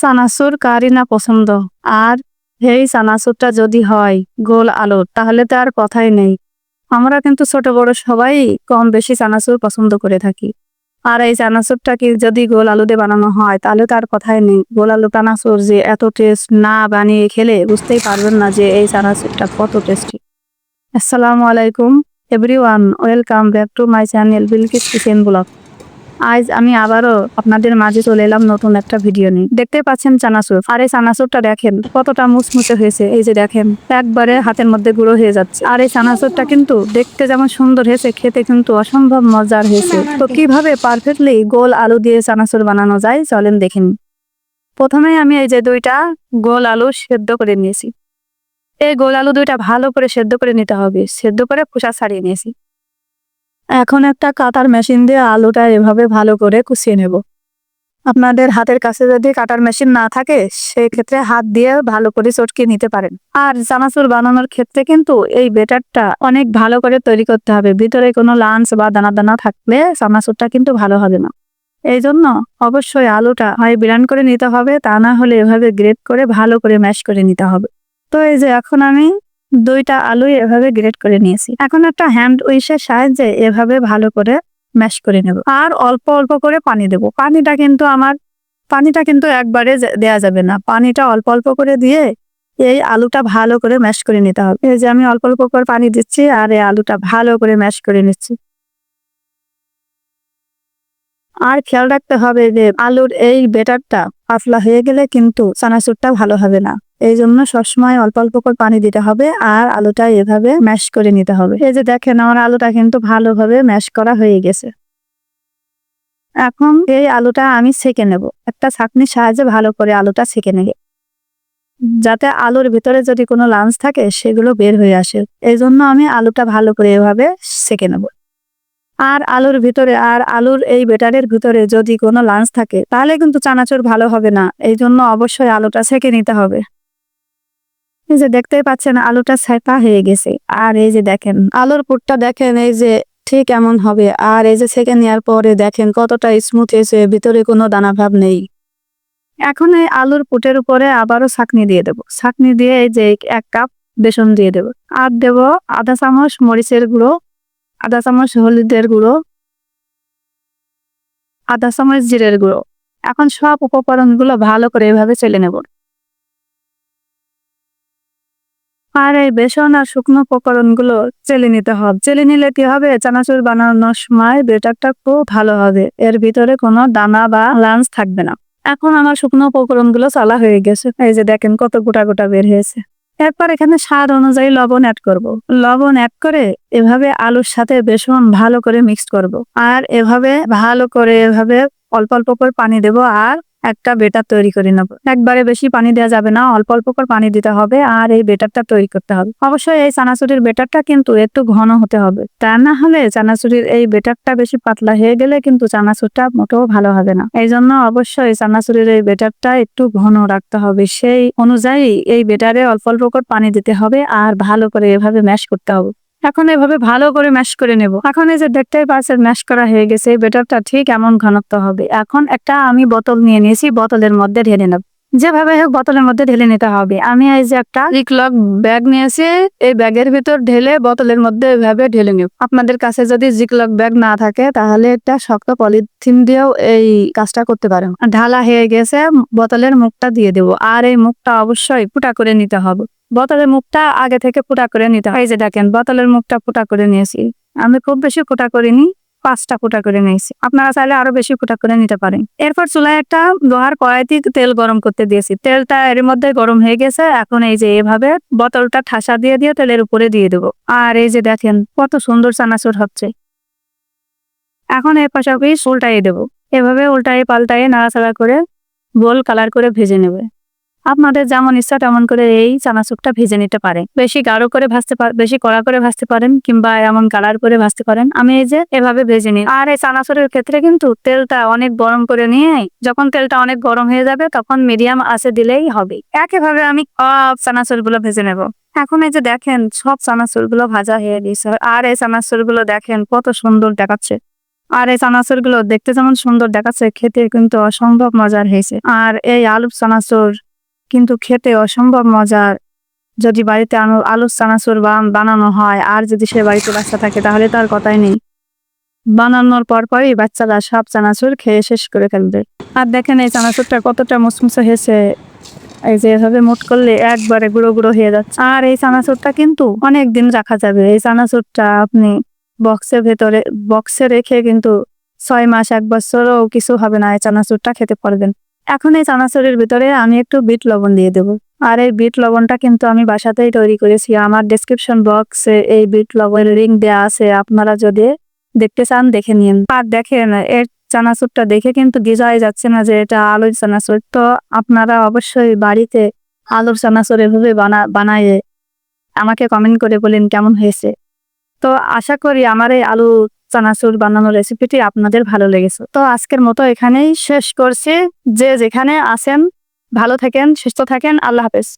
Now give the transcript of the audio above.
চানাচুর কারি না পছন্দ আর এই চানাচুরটা যদি হয়, গোল আলুর তাহলে তো আর কথাই নেই। আমরা কিন্তু ছোট বড় সবাই কম বেশি চানাচুর পছন্দ করে থাকি। আর এই চানাচুরটা কি যদি গোল আলু দিয়ে বানানো হয়, তাহলে তো আর কথাই নেই। গোল আলু চানাচুর যে এত টেস্ট না বানিয়ে খেলে, বুঝতেই পারবেন না যে এই চানাচুরটা কত টেস্টি আসসালামু আলাইকুম everyone welcome back to my channel Bilkis kitchen vlog আজ আমি আবারও আপনাদের মাঝে চলে এলাম নতুন একটা ভিডিও নিয়ে। দেখতে পাচ্ছেন চানাচুর আর এই চানাচুরটা দেখেন, কতটা মুচমুচে হয়েছে। এই যে দেখেন, একবারে হাতের মধ্যে গুঁড়ো হয়ে যাচ্ছে। আর এই চানাচুরটা কিন্তু দেখতে যেমন সুন্দর হয়েছে, খেতে কিন্তু অসম্ভব মজার হয়েছে। তো কীভাবে পারফেক্টলি গোল আলু দিয়ে চানাচুর বানানো যায়, চলেন দেখেন প্রথমে আমি এই যে দুইটা গোল আলু সেদ্ধ করে নিয়েছি। এই গোল আলু দুইটা ভালো করে সেদ্ধ করে নিতে হবে। সেদ্ধ করে খোসা ছাড়িয়ে নিয়েছি। এখন একটা কাটার মেশিন দিয়ে আলুটা এভাবে ভালো করে কুচিয়ে নেব। আপনাদের হাতের কাছে যদি কাটার মেশিন না থাকে সেই ক্ষেত্রে হাত দিয়ে ভালো করে চটকে নিতে পারেন। আর চানাচুর বানানোর ক্ষেত্রে কিন্তু এই বেটারটা অনেক ভালো করে তৈরি করতে হবে। ভিতরে কোনো লাঞ্চ বা দানা দানা থাকলে চানাচুরটা কিন্তু ভালো হবে না। এই জন্য অবশ্যই আলুটা হয় বিরান করে নিতে হবে। তা না হলে এভাবে গ্রেট করে ভালো করে ম্যাশ করে নিতে হবে। তো এই যে এখন আমি দুইটা আলু এভাবে গ্রেট করে নিয়েছি। এখন একটা হ্যান্ড উইশের সাহায্যে এভাবে ভালো করে ম্যাশ করে নেব। আর অল্প অল্প করে পানি দেব। পানিটা কিন্তু আমার, পানিটা কিন্তু একবারে দেয়া যাবে না। পানিটা অল্প অল্প করে দিয়ে এই আলুটা ভালো করে ম্যাশ করে নিতে হবে। এই যে আমি অল্প অল্প করে পানি দিচ্ছি আর এই আলুটা ভালো করে ম্যাশ করে নিচ্ছি। আর খেয়াল রাখতে হবে যে আলুর এই বেটারটা পাতলা হয়ে গেলে কিন্তু চানাচুরটা ভালো হবে না। এই জন্য সবসময় অল্প অল্প করে পানি দিতে হবে আর আলুটা এভাবে ম্যাশ করে নিতে হবে। এই যে দেখেন আমার আলুটা কিন্তু ভালোভাবে ম্যাশ করা হয়ে গেছে। এখন এই আলুটা আমি সেকে নেব। একটা ছাঁকনির সাহায্যে ভালো করে আলুটা সেকে নেব। যাতে আলুর ভিতরে যদি কোনো লাঞ্চ থাকে সেগুলো বের হয়ে আসে। এই জন্য আমি আলুটা ভালো করে এভাবে সেকে নেব। আর আলুর ভিতরে আর আলুর এই বেটারের ভিতরে যদি কোনো লাঞ্চ থাকে তাহলে কিন্তু চানাচুর ভালো হবে না। এই জন্য অবশ্যই আলুটা সেকে নিতে হবে। এই যে দেখতেই পাচ্ছেন, আলুটা সেকা হয়ে গেছে। আর এই যে দেখেন, আলুর পুরটা দেখেন, এই যে ঠিক এমন হবে। আর এই যে সেকে নেওয়ার পরে দেখেন, কতটা স্মুথ হয়েছে, ভিতরে কোনো দানা ভাব নেই। এখন এই আলুর পুটের উপরে আবারও ছাকনি দিয়ে দেব। ছাকনি দিয়ে এই যে এক কাপ বেসন দিয়ে দেব। আর দেব আধা চামচ, মরিচের গুঁড়ো আধা চামচ, হলুদের গুঁড়ো আধা চামচ, জিরের গুঁড়ো। এখন সব উপকরণগুলো ভালো করে এভাবে চেলে নেব। আর এই বেসন আর শুকনো উপকরণগুলো চেলে নিতে হবে। চেলে নিলে কি হবে? চানাচুর বানানোর সময় বেটারটা খুব ভালো হবে। এর ভিতরে কোনো দানা বা লাঞ্চ থাকবে না। এখন আমার শুকনো উপকরণগুলো চালা হয়ে গেছে। এই যে দেখেন কত গোটা গোটা বের হয়েছে। এরপর এখানে স্বাদ অনুযায়ী লবণ অ্যাড করব। লবণ অ্যাড করে এভাবে আলুর সাথে বেসন ভালো করে মিক্স করব। আর এভাবে ভালো করে এভাবে অল্প অল্প করে পানি দেব আর একটা বেটার তৈরি করে নেব। একবারে বেশি পানি দেওয়া যাবে না, অল্প অল্প করে পানি দিতে হবে আর এই বেটারটা তৈরি করতে হবে। অবশ্যই এই চানাচুরির বেটারটা কিন্তু একটু ঘন হতে হবে। তা না হলে চানাচুরির এই বেটারটা বেশি পাতলা হয়ে গেলে কিন্তু চানাচুরটা মোটেও ভালো হবে না। এই জন্য অবশ্যই চানাচুরির এই বেটারটা একটু ঘন রাখতে হবে। সেই অনুযায়ী এই বেটারে অল্প অল্প করে পানি দিতে হবে আর ভালো করে এভাবে ম্যাশ করতে হবে। এখন এভাবে ভালো করে ম্যাশ করে নেব। এখন এই যে দেখতেই পাচ্ছেন ম্যাশ করা হয়ে গেছে। বেটারটা ঠিক এমন ঘনত্ব হবে। এখন একটা আমি বোতল নিয়ে নিয়েছি, বোতলের মধ্যে ঢেলে নেব। যেভাবে হোক বোতলের মধ্যে ঢেলে নিতে হবে। আমি এই যে একটা জিকলক ব্যাগ নিয়েছি, এই ব্যাগের ভিতর ঢেলে বোতলের মধ্যে এভাবে ঢেলে নেব। আপনাদের কাছে যদি জিকলক ব্যাগ না থাকে, তাহলে একটা শক্ত পলিথিন দিয়েও এই কাজটা করতে পারেন। ঢালা হয়ে গেছে, বোতলের মুখটা দিয়ে দেবো। আর এই মুখটা অবশ্যই ফুটা করে নিতে হবে। বোতলের মুখটা আগে থেকে ফুটা করে নিতে হয়। যে দেখেন, বোতলের মুখটা ফুটা করে নিয়েছি। আমি খুব বেশি ফুটা করিনি, পাঁচটা ফুটা করে নিয়েছি। আপনারা চাইলে আরও বেশি ফুটা করে নিতে পারেন। এরপর চুলায় একটা লোহার কড়াইতে তেল গরম করতে দিয়েছি। তেলটা এর মধ্যে গরম হয়ে গেছে, এখন এই যে এভাবে বোতলটা ঠাসা দিয়ে দিয়ে তেলের উপরে দিয়ে দেবো। আর এই যে দেখেন, কত সুন্দর চানাচুর হচ্ছে। এখন এর পাশাপাশি উল্টাই দেবো। এভাবে উল্টাই পাল্টাই নাড়াচাড়া করে গোল কালার করে ভেজে নেবে। আপনাদের যেমন ইচ্ছা তেমন করে এই চানাচুরটা ভেজে নিতে পারে বেশি গাঢ় করে ভাজতে বেশি কড়া করে ভাজতে পারেন কিংবা এমন কালার করে ভাজতে পারেন। আমি এই যে এভাবে ভেজে নিই। আর এই চানাচুরের ক্ষেত্রে কিন্তু তেলটা অনেক গরম করে নিয়ে যখন তেলটা অনেক গরম হয়ে যাবে তখন মিডিয়াম আছে দিলেই হবে। একইভাবে আমি সব চানাচুরগুলো ভেজে নেব। এখন এই যে দেখেন সব চানাচুরগুলো ভাজা হয়ে গেছে আর এই চানাচুরগুলো দেখেন কত সুন্দর দেখাচ্ছে। আর এই চানাচুরগুলো দেখতে যেমন সুন্দর দেখাচ্ছে, খেতে কিন্তু অসম্ভব মজার হয়েছে। আর এই আলু চানাচুর কিন্তু খেতে অসম্ভব মজার। যদি বাড়িতে আলু আলুর চানাচুর বানানো হয়, আর যদি সে বাড়িতে বাচ্চা থাকে, তাহলে তার কথাই নেই। বানানোর পর পরই বাচ্চারা সব চানাচুর খেয়ে শেষ করে ফেলবে। আর দেখেন এই চানাচুরটা কতটা মুসমুসে হয়েছে। এই যে এভাবে মুট করলে একবারে গুঁড়ো গুঁড়ো হয়ে যাচ্ছে। আর এই চানাচুরটা কিন্তু অনেক দিন রাখা যাবে। এই চানাচুরটা আপনি বক্সের ভেতরে বক্সে রেখে কিন্তু ছয় মাস, এক বছরও কিছু হবে না এই চানাচুরটা খেতে পারবেন। এখন এই চানাচুরের ভিতরে আমি একটু বিট লবণ দিয়ে দেবো। আর এই বিট লবণটা কিন্তু আমি বাসাতেই তৈরি করেছি। আমার ডেসক্রিপশন বক্সে এই বিট লবণের লিঙ্ক দেওয়া আছে। আপনারা যদি দেখতে চান, দেখে নিন। আর দেখেন, এর চানাচুরটা দেখে কিন্তু গিজায় যাচ্ছে না যে এটা আলুর চানাচুর। তো আপনারা অবশ্যই বাড়িতে আলুর চানাচুর এভাবে বানা, বানায় আমাকে কমেন্ট করে বলেন কেমন হয়েছে। তো আশা করি আমার এই আলু চানাচুর বানানোর রেসিপিটি আপনাদের ভালো লেগেছে। তো আজকের মতো এখানেই শেষ করছি। যে যেখানে আছেন, ভালো থাকেন, সুস্থ থাকেন, আল্লাহ হাফেজ।